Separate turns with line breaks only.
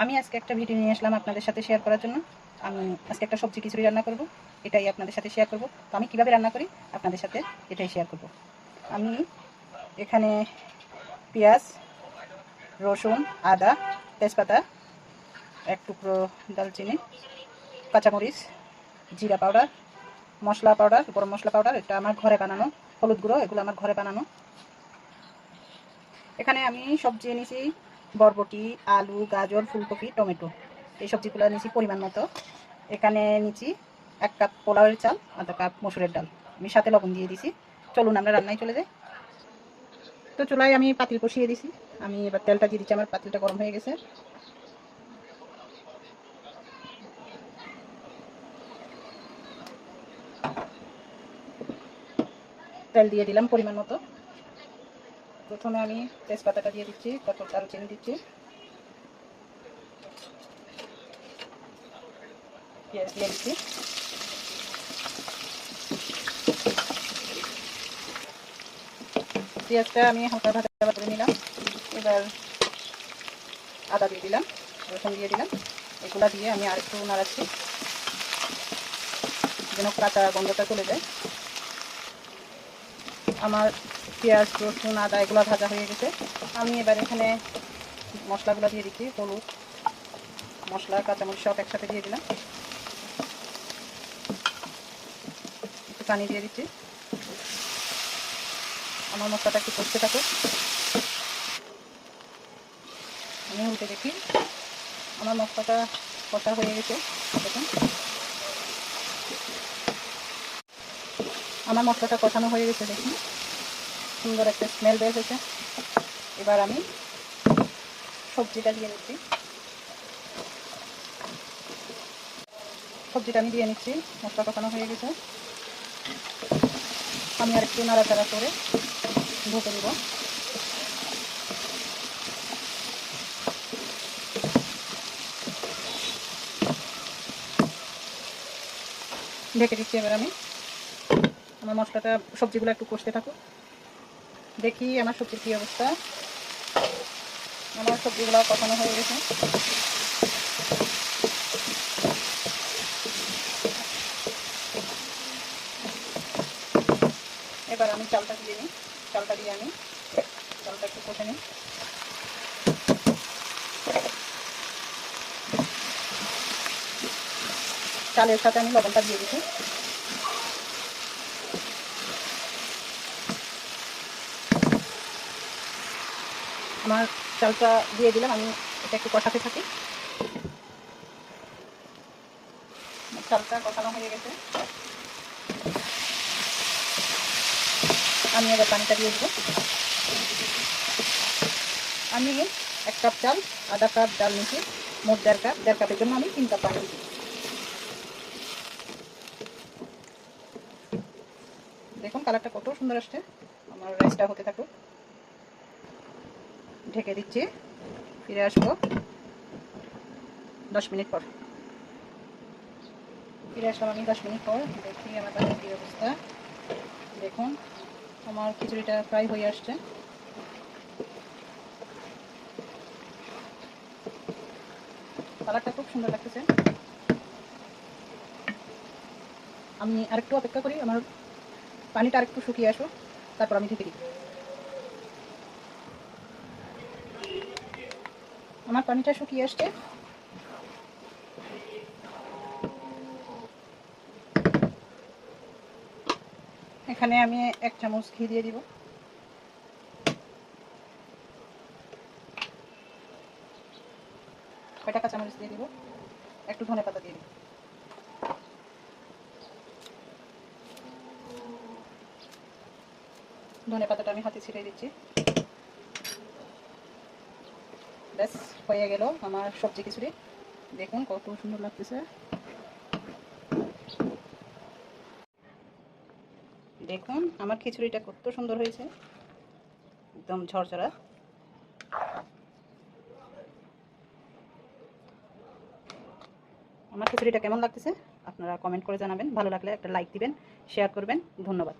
আমি আজকে একটা ভিডিও নিয়ে আসলাম আপনাদের সাথে শেয়ার করার জন্য। আমি আজকে একটা সবজি খিচুড়ি রান্না করব, এটাই আপনাদের সাথে শেয়ার করব। তো আমি কীভাবে রান্না করি, আপনাদের সাথে এটাই শেয়ার করব। আমি এখানে পেঁয়াজ, রসুন, আদা, তেজপাতা, এক টুকরো দালচিনি কাঁচামরিচ, জিরা পাউডার, মশলা পাউডার, গরম মশলা পাউডার, এটা আমার ঘরে বানানো, হলুদ গুঁড়ো, এগুলো আমার ঘরে বানানো। এখানে আমি সবজি এনেছি বরবটি, আলু, গাজর, ফুলকপি, টমেটো। এই সবজিগুলো নিয়েছি পরিমাণ মতো। এখানে নিচ্ছি এক কাপ পোলাওয়ের চাল, আধা কাপ মসুরের ডাল। আমি সাথে লবণ দিয়ে দিছি। চলুন আমরা রান্নায় চলে যাই। তো চুলায় আমি পাতিল কষিয়ে দিছি। আমি এবার তেলটা দিয়ে দিচ্ছি। আমার পাতিলটা গরম হয়ে গেছে। তেল দিয়ে দিলাম পরিমাণ মতো। প্রথমে আমি তেজপাতাটা দিয়ে দিচ্ছি তারপর দারুচিনি দিচ্ছি। পেঁয়াজ দিয়ে দিচ্ছি। পেঁয়াজটা আমি হালকা ভাজা করে নিলাম। এবার আদা দিয়ে দিলাম, রসুন দিয়ে দিলাম। এগুলা দিয়ে আমি আরেকটু নাড়াচ্ছি, যেন কাঁচা গন্ধটা চলে যায়। আমার পেঁয়াজ, রসুন, আদা, এগুলো ভাজা হয়ে গেছে। আমি এবার এখানে মশলাগুলো দিয়ে দিচ্ছি, হলুদ, মশলা, কাঁচামরিচ সব একসাথে দিয়ে দিলাম। একটু পানি দিয়ে দিচ্ছি। আমার মশলাটা একটু কষতে থাকো। আমি উল্টে দেখি, আমার মশলাটা কষা হয়ে গেছে। দেখুন। আমার মশলাটা কষানো হয়ে গেছে, দেখুন। সুন্দর একটা স্মেল বের হয়েছে। এবার আমি সবজিটা দিয়ে নিচ্ছি। সবজিটা আমি দিয়ে নিচ্ছি, মশলা কষানো হয়ে গেছে। আমি আর একটু নাড়াচাড়া করে ঢুকে দিব ঢেকে দিচ্ছি এবার আমি। আমার মশলাটা, সবজিগুলো একটু কষতে থাকুক। দেখি আমার সবজির কী অবস্থা। আমার সবজিগুলো কষানো হয়ে গেছে। এবার আমি চালটা দিয়ে নিই। চালটা দিয়ে আমি চালটা একটু কষে নিই। চালের সাথে আমি লবণটা দিয়ে দিচ্ছি। আমার চালটা দিয়ে দিলাম, আমি এটা একটু কষাতে থাকি। চালটা কষানো হয়ে গেছে। আমি এবার পানিটা দিয়ে দেবো। আমি এক কাপ চাল, আধা কাপ ডাল নিচ্ছি মোট দেড় কাপ, দেড় কাপের জন্য আমি তিন কাপ পানি দেখুন, কালারটা কত সুন্দর আসছে। আমার রাইসটা হতে থাকুক। ঢেকে দিচ্ছি। ফিরে আসব দশ মিনিট পর। ফিরে আসলাম আমি দশ মিনিট পর। দেখি আমার তাদের কী অবস্থা। দেখুন, আমার খিচুড়িটা প্রায় হয়ে আসছে। কালারটা খুব সুন্দর লাগতেছে। আমি আরেকটু অপেক্ষা করি, আমার পানিটা আরেকটু শুকিয়ে আসো তারপর আমি ঢেকে দিই। আমার পানিটা শুকিয়ে আসছে। এখানে আমি এক চামচ ঘি দিয়ে দিব। কয়টা কাঁচা চামচ দিয়ে দিব? একটু ধনে পাতা দিয়ে দিব। ধনে পাতাটা আমি হাতে ছিটিয়ে দিচ্ছি। ব্যাস, হয়ে গেল আমার সবজি খিচুড়ি। দেখুন কত সুন্দর লাগতেছে। দেখুন আমার খিচুড়িটা কত সুন্দর হয়েছে। একদম ঝরঝরা। আমার খিচুড়িটা কেমন লাগতেছে? আপনারা কমেন্ট করে জানাবেন। ভালো লাগলে একটা লাইক দিবেন শেয়ার করবেন। ধন্যবাদ।